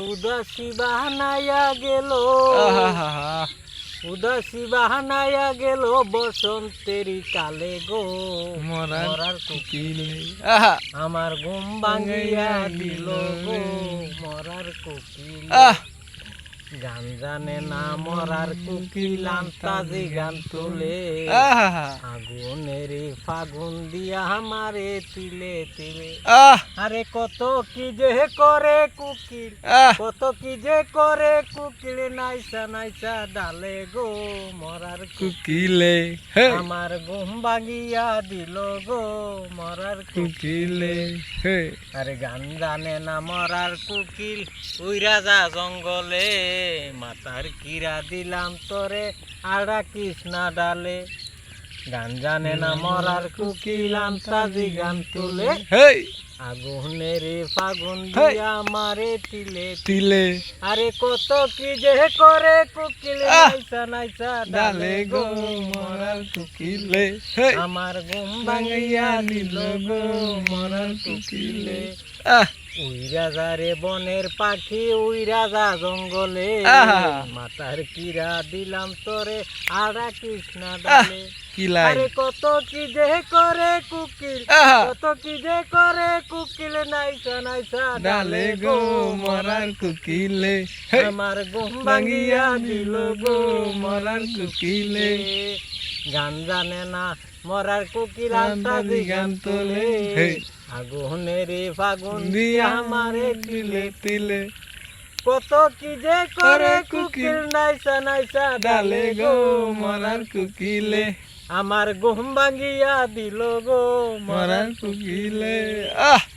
উদাসী বাহানায়া গেল। উদাসী বাহানায়া গেল বসন্তেরই কালে গো। মরার কুকিলে। আমার ঘুম ভাঙিয়া দিল গো। মরার কোকিল। গান জানে না মরার কোকিল আন্তাজি গান তোলে। ফাগুন দিয়া আমারে তিলে তিলে। আরে কত কি যে করে কুকিল কত কি যে করে কুকিল নাইসা নাইসা ডালে গো মরার কুকিলে। আমার ঘুম ভাঙিয়া দিল গো মরার কুকিলে হে! আরে গান জানে না মরার কুকিল ওই রাজা জঙ্গলে মাতার কিরা দিলাম তোরে আড়া কৃষ্ণা ডালে। গান জানে না মরার কুকিল আন্তাজি গান তুলে। হে আগুনের ফাগুন হেই। দিয়া মারে তিলে। তিলে। আরে কত কি যে করে কুকিল! নাইসা নাইসা ডালে গো মরার কুকিলে। আমার ঘুম ভাঙিয়া নিল গো মরার কুকিলে। আহ! উই রাজা রে বনের পাখি উই রাজা জঙ্গলে! মাতার কিরা দিলাম তোরে আড়া কৃষ্ণা ডালে। আরে কত কি যে করে কুকিল কত কি যে করে কুকিল নাইসা নাইসা ডালে গো মরার কুকিলে। আমার ঘুম ভাঙিয়া দিল গো মরার কুকিলে। গান জানে না মরার কুকিল আন্তাজি গান তোলে। আগুনে রে ফাগুন দিয়া আমারে তিলে তিলে। কত কি যে করে কুকিল নাইসা নাইসা ডালে গো। মরার কুকিলে। আমার ঘুম ভাঙিয়া দিল গো। মরার কুকিলে। আহ!